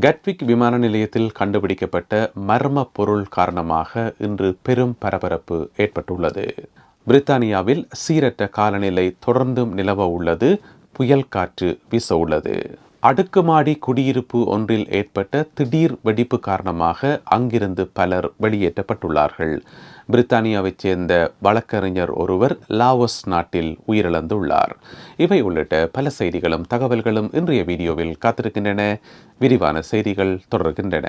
கட்விக் விமான நிலையத்தில் கண்டுபிடிக்கப்பட்ட மர்ம பொருள் காரணமாக இன்று பெரும் பரபரப்பு ஏற்பட்டுள்ளது. பிரித்தானியாவில் சீரற்ற காலநிலை தொடர்ந்தும் நிலவ உள்ளது புயல் காற்று வீச உள்ளது. அடுக்குமாடி குடியிருப்பு ஒன்றில் ஏற்பட்ட திடீர் வெடிப்பு காரணமாக அங்கிருந்து பலர் வெளியேற்றப்பட்டுள்ளார்கள். பிரித்தானியாவைச் சேர்ந்த வழக்கறிஞர் ஒருவர் லாவோஸ் நாட்டில் உயிரிழந்துள்ளார். இவை உள்ளிட்ட பல செய்திகளும் தகவல்களும் இன்றைய வீடியோவில் காத்திருக்கின்றன. விரிவான செய்திகள் தொடர்கின்றன.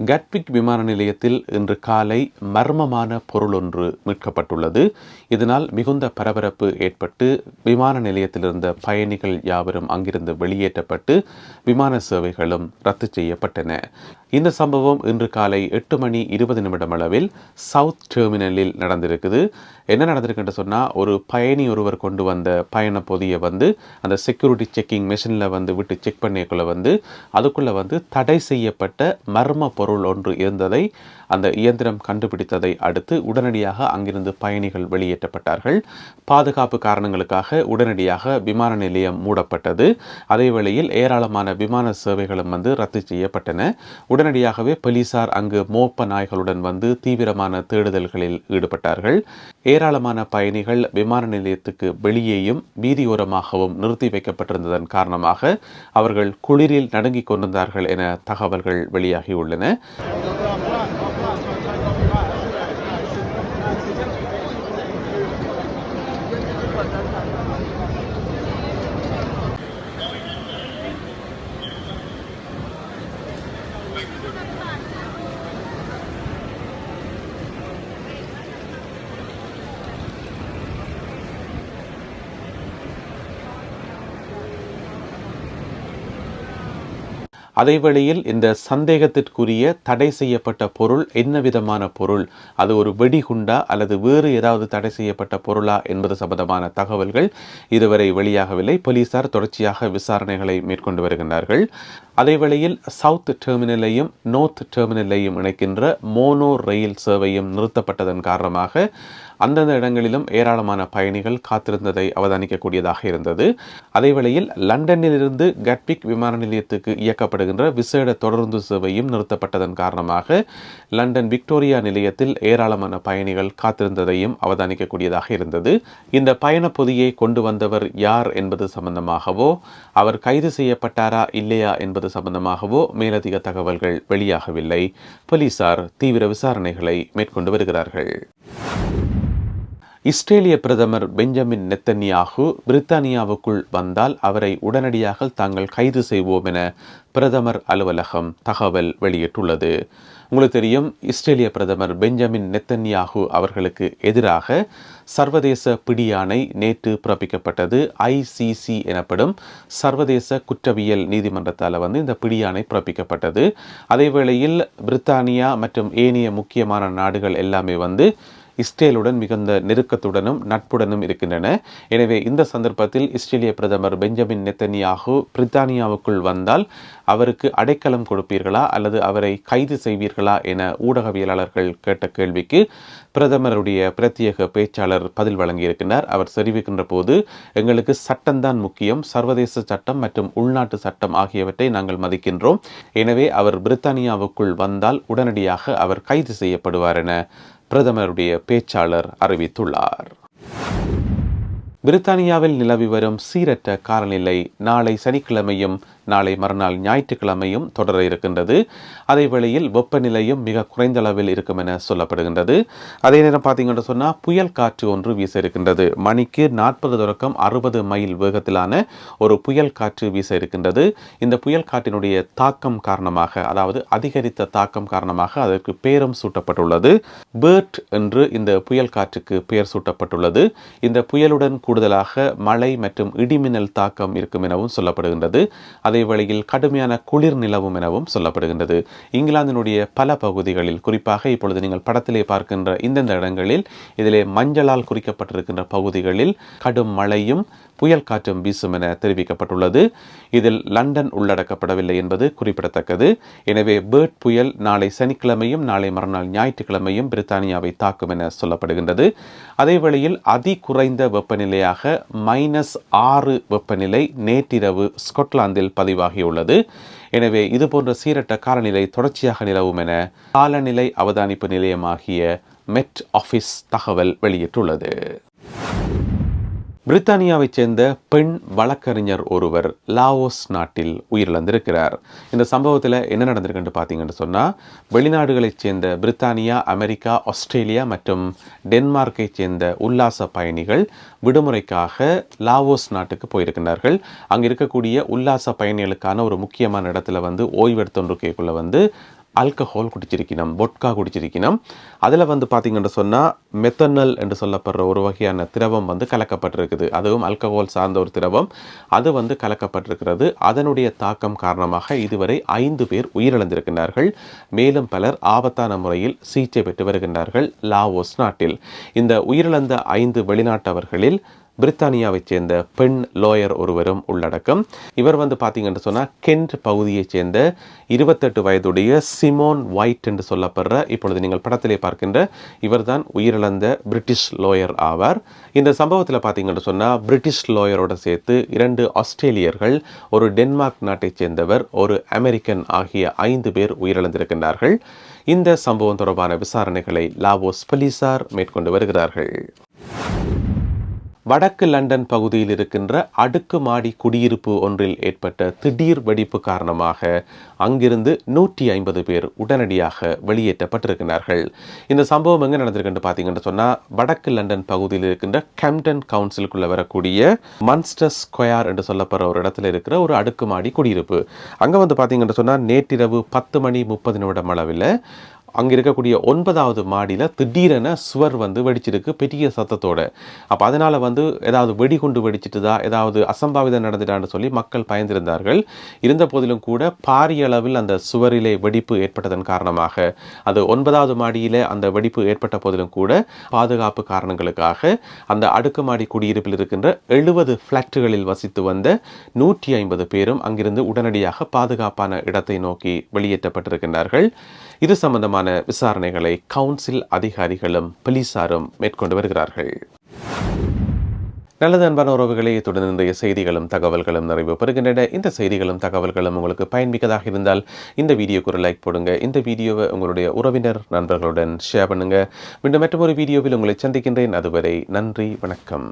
கட்விக் விமான நிலையத்தில் இன்று காலை மர்மமான பொருள் ஒன்று மீட்கப்பட்டுள்ளது. இதனால் மிகுந்த பரபரப்பு ஏற்பட்டு விமான நிலையத்தில் இருந்த பயணிகள் யாவரும் அங்கிருந்து வெளியேற்றப்பட்டு விமான சேவைகளும் ரத்து செய்யப்பட்டன. இந்த சம்பவம் இன்று காலை எட்டு மணி இருபது நிமிடம் அளவில் சவுத் டெர்மினலில் நடந்திருக்குது. என்ன நடந்திருக்குன்னு சொன்னால் ஒரு பயணி ஒருவர் கொண்டு வந்த பயண பொதியை வந்து அந்த செக்யூரிட்டி செக்கிங் மிஷினில் வந்து விட்டு செக் பண்ணியக்குள்ளே வந்து அதுக்குள்ளே வந்து தடை செய்யப்பட்ட மர்ம பொருள் பொருள் ஒன்று இருந்ததை அந்த இயந்திரம் கண்டுபிடித்ததை அடுத்து உடனடியாக அங்கிருந்து பயணிகள் வெளியேற்றப்பட்டார்கள். பாதுகாப்பு காரணங்களுக்காக உடனடியாக விமான நிலையம் மூடப்பட்டது. அதே வேளையில் ஏராளமான விமான சேவைகளும் வந்து ரத்து செய்யப்பட்டன. உடனடியாகவே போலீசார் அங்கு மோப்ப நாய்களுடன் வந்து தீவிரமான தேடுதல்களில் ஈடுபட்டார்கள். ஏராளமான பயணிகள் விமான நிலையத்துக்கு வெளியேயும் வீதியோரமாகவும் நிறுத்தி வைக்கப்பட்டிருந்ததன் காரணமாக அவர்கள் குளிரில் நடுங்கிக் கொண்டிருந்தார்கள் என தகவல்கள் வெளியாகியுள்ளன. Thank you. அதேவேளையில் இந்த சந்தேகத்திற்குரிய தடை செய்யப்பட்ட பொருள் என்ன விதமான பொருள்? அது ஒரு வெடிகுண்டா அல்லது வேறு ஏதாவது தடை செய்யப்பட்ட பொருளா என்பது சம்பந்தமான தகவல்கள் இதுவரை வெளியாகவில்லை. போலீசார் தொடர்ச்சியாக விசாரணைகளை மேற்கொண்டு வருகின்றார்கள். அதேவேளையில் சவுத் டெர்மினலையும் நோர்த் டெர்மினலையும் இணைக்கின்ற மோனோ ரயில் சேவையும் நிறுத்தப்பட்டதன் காரணமாக அந்தந்த இடங்களிலும் ஏராளமான பயணிகள் காத்திருந்ததை அவதானிக்கக்கூடியதாக இருந்தது. அதேவேளையில் லண்டனிலிருந்து கட்பிக் விமான நிலையத்துக்கு இயக்கப்படுகின்ற விசேட தொடர்ந்து சேவையும் நிறுத்தப்பட்டதன் காரணமாக லண்டன் விக்டோரியா நிலையத்தில் ஏராளமான பயணிகள் காத்திருந்ததையும் அவதானிக்கக்கூடியதாக இருந்தது. இந்த பயண பொதியை கொண்டு வந்தவர் யார் என்பது சம்பந்தமாகவோ அவர் கைது செய்யப்பட்டாரா இல்லையா என்பது சம்பந்தமாகவோ மேலதிக தகவல்கள் வெளியாகவில்லை. போலீசார் தீவிர விசாரணைகளை மேற்கொண்டு வருகிறார்கள். இஸ்ரேலிய பிரதமர் பெஞ்சமின் நெத்தன்யாகு பிரித்தானியாவுக்குள் வந்தால் அவரை உடனடியாக தாங்கள் கைது செய்வோம் என பிரதமர் அலுவலகம் தகவல் வெளியிட்டுள்ளது. உங்களுக்கு தெரியும் இஸ்ரேலிய பிரதமர் பெஞ்சமின் நெத்தன்யாகு அவர்களுக்கு எதிராக சர்வதேச பிடியாணை நேற்று பிறப்பிக்கப்பட்டது. ஐசிசி எனப்படும் சர்வதேச குற்றவியல் நீதிமன்றத்தால் வந்து இந்த பிடியாணை பிறப்பிக்கப்பட்டது. அதே வேளையில் பிரித்தானியா மற்றும் ஏனைய முக்கியமான நாடுகள் எல்லாமே வந்து இஸ்ரேலுடன் மிகுந்த நெருக்கத்துடனும் நட்புடனும் இருக்கின்றன. எனவே இந்த சந்தர்ப்பத்தில் இஸ்ரேலிய பிரதமர் பெஞ்சமின் நெத்தனியாகு பிரித்தானியாவுக்குள் வந்தால் அவருக்கு அடைக்கலம் கொடுப்பீர்களா அல்லது அவரை கைது செய்வீர்களா என ஊடகவியலாளர்கள் கேட்ட கேள்விக்கு பிரதமருடைய பிரத்யேக பேச்சாளர் பதில் வழங்கியிருக்கிறார். அவர் தெரிவிக்கின்ற போது எங்களுக்கு சட்டம்தான் முக்கியம் சர்வதேச சட்டம் மற்றும் உள்நாட்டு சட்டம் ஆகியவற்றை நாங்கள் மதிக்கின்றோம். எனவே அவர் பிரித்தானியாவுக்குள் வந்தால் உடனடியாக அவர் கைது செய்யப்படுவார் என பிரதமருடைய பேச்சாளர் அறிவித்துள்ளார். பிரித்தானியாவில் நிலவி வரும் சீரற்ற காலநிலை நாளை சனிக்கிழமையும் நாளை மறுநாள் ஞாயிற்றுக்கிழமையும் தொடர இருக்கின்றது. அதே வேளையில் வெப்பநிலையும் மிக குறைந்த அளவில் இருக்கும் என சொல்லப்படுகின்றது. அதே நேரம் பார்த்தீங்கன்னு சொன்னால் புயல் காற்று ஒன்று வீச இருக்கின்றது மணிக்கு நாற்பது தொடக்கம் அறுபது மைல் வேகத்திலான ஒரு புயல் காற்று வீச இருக்கின்றது இந்த புயல் காற்றினுடைய தாக்கம் காரணமாக அதாவது அதிகரித்த தாக்கம் காரணமாக அதற்கு பேரும் சூட்டப்பட்டுள்ளது. பேர்ட் என்று இந்த புயல் காற்றுக்கு பெயர் சூட்டப்பட்டுள்ளது. இந்த புயலுடன் கூடுதலாக மழை மற்றும் இடிமின்னல் தாக்கம் இருக்கும் எனவும் சொல்லப்படுகின்றது. அதே அதே வேளையில் கடுமையான குளிர் நிலவும் எனவும் சொல்லப்படுகின்றது. இங்கிலாந்தினுடைய பல பகுதிகளில் குறிப்பாக இப்பொழுது நீங்கள் படத்திலே பார்க்கின்ற இந்தந்த இடங்களில் இதிலே மஞ்சளால் குறிக்கப்பட்டிருக்கின்ற பகுதிகளில் கடும் மழையும் புயல் காற்றும் வீசும் என தெரிவிக்கப்பட்டுள்ளது. இதில் லண்டன் உள்ளடக்கப்படவில்லை என்பது குறிப்பிடத்தக்கது. எனவே பேர்ட் புயல் நாளை சனிக்கிழமையும் நாளை மறுநாள் ஞாயிற்றுக்கிழமையும் பிரித்தானியாவை தாக்கும் என சொல்லப்படுகின்றது. அதே வேளையில் அதி குறைந்த வெப்பநிலையாக மைனஸ் ஆறு வெப்பநிலை நேற்றிரவு ஸ்கொட்லாந்தில் பதிவாகியுள்ளது. எனவே இதுபோன்ற சீரட்ட காலநிலை தொடர்ச்சியாக நிலவும் என காலநிலை அவதானிப்பு நிலையமாகிய மெட் ஆஃபீஸ் தகவல் வெளியிட்டுள்ளது. பிரித்தானியாவைச் சேர்ந்த பெண் வழக்கறிஞர் ஒருவர் லாவோஸ் நாட்டில் உயிரிழந்திருக்கிறார். இந்த சம்பவத்தில் என்ன நடந்திருக்குன்னு பார்த்தீங்கன்னு சொன்னால் வெளிநாடுகளைச் சேர்ந்த பிரித்தானியா அமெரிக்கா ஆஸ்திரேலியா மற்றும் டென்மார்க்கைச் சேர்ந்த உல்லாச பயணிகள் விடுமுறைக்காக லாவோஸ் நாட்டுக்கு போயிருக்கிறார்கள். அங்கே இருக்கக்கூடிய உல்லாச பயணிகளுக்கான ஒரு முக்கியமான இடத்துல வந்து ஓய்வெடுத்தொன்றுக்கைக்குள்ளே வந்து ஆல்கஹால் குடிச்சிருக்கணும் பொட்கா குடிச்சிருக்கணும். அதில் வந்து பார்த்திங்கன்னு சொன்னால் மெத்தனல் என்று சொல்லப்படுற ஒரு வகையான திரவம் வந்து கலக்கப்பட்டிருக்குது. அதுவும் ஆல்கஹால் சார்ந்த ஒரு திரவம். அது வந்து கலக்கப்பட்டிருக்கிறது. அதனுடைய தாக்கம் காரணமாக இதுவரை ஐந்து பேர் உயிரிழந்திருக்கின்றார்கள் மேலும் பலர் ஆபத்தான முறையில் சிகிச்சை பெற்று வருகின்றார்கள் லாவோஸ் நாட்டில். இந்த உயிரிழந்த ஐந்து வெளிநாட்டவர்களில் பிரித்தானியாவைச் சேர்ந்த பெண் லோயர் ஒருவரும் உள்ளடக்கம். இவர் வந்து பார்த்தீங்கன்னு சொன்னால் கென்ட் பகுதியைச் சேர்ந்த இருபத்தெட்டு வயதுடைய சிமோன் ஒயிட் என்று சொல்லப்படுற இப்பொழுது நீங்கள் படத்திலே பார்க்கின்ற இவர்தான் உயிரிழந்த பிரிட்டிஷ் லோயர் ஆவார். இந்த சம்பவத்தில் பார்த்தீங்கன்னு சொன்னால் பிரிட்டிஷ் லோயரோட சேர்த்து இரண்டு ஆஸ்திரேலியர்கள் ஒரு டென்மார்க் நாட்டைச் சேர்ந்தவர் ஒரு அமெரிக்கன் ஆகிய ஐந்து பேர் உயிரிழந்திருக்கின்றார்கள். இந்த சம்பவம் தொடர்பான விசாரணைகளை லாவோஸ் போலீசார் மேற்கொண்டு வருகிறார்கள். வடக்கு லண்டன் பகுதியில் இருக்கின்ற அடுக்குமாடி குடியிருப்பு ஒன்றில் ஏற்பட்ட திடீர் வெடிப்பு காரணமாக அங்கிருந்து நூற்றி ஐம்பது பேர் உடனடியாக வெளியேற்றப்பட்டிருக்கிறார்கள். இந்த சம்பவம் எங்கே நடந்திருக்குன்னு பார்த்தீங்கன்னு சொன்னால் வடக்கு லண்டன் பகுதியில் இருக்கின்ற கெம்டன் கவுன்சிலுக்குள்ள வரக்கூடிய மன்ஸ்டர் ஸ்கொயர் என்று சொல்லப்படுற ஒரு இடத்துல இருக்கிற ஒரு அடுக்குமாடி குடியிருப்பு. அங்கே வந்து பார்த்தீங்கன்னு சொன்னால் நேற்றிரவு பத்து மணி முப்பது நிமிடம் அளவில் அங்கே இருக்கக்கூடிய ஒன்பதாவது மாடியில் திடீரென சுவர் வந்து வெடிச்சிருக்கு பெரிய சத்தத்தோட. அப்போ அதனால் வந்து ஏதாவது வெடிகுண்டு வெடிச்சிட்டுதா ஏதாவது அசம்பாவிதம் நடந்துட்டான்னு சொல்லி மக்கள் பயந்திருந்தார்கள். இருந்த போதிலும் கூட பாரிய அளவில் அந்த சுவரிலே வெடிப்பு ஏற்பட்டதன் காரணமாக அது ஒன்பதாவது மாடியில் அந்த வெடிப்பு ஏற்பட்ட போதிலும் கூட பாதுகாப்பு காரணங்களுக்காக அந்த அடுக்குமாடி குடியிருப்பில் இருக்கின்ற எழுபது ஃப்ளாட்டுகளில் வசித்து வந்த நூற்றி ஐம்பது பேரும் அங்கிருந்து உடனடியாக பாதுகாப்பான இடத்தை நோக்கி வெளியேற்றப்பட்டிருக்கின்றார்கள். இது சம்பந்தமான விசாரணைகளை கவுன்சில் அதிகாரிகளும் போலீசாரும் மேற்கொண்டு வருகிறார்கள். நல்லது அன்பான உறவுகளே இத்துடன் இன்றைய செய்திகளும் தகவல்களும் நிறைவு பெறுகின்றன. இந்த செய்திகளும் தகவல்களும் உங்களுக்கு பயன்மிக்கதாக இருந்தால் இந்த வீடியோக்கு ஒரு லைக் போடுங்க. இந்த வீடியோவை உங்களுடைய உறவினர் நண்பர்களுடன் ஷேர் பண்ணுங்க. மீண்டும் மற்றொரு வீடியோவில் உங்களை சந்திக்கின்றேன். அதுவரை நன்றி வணக்கம்.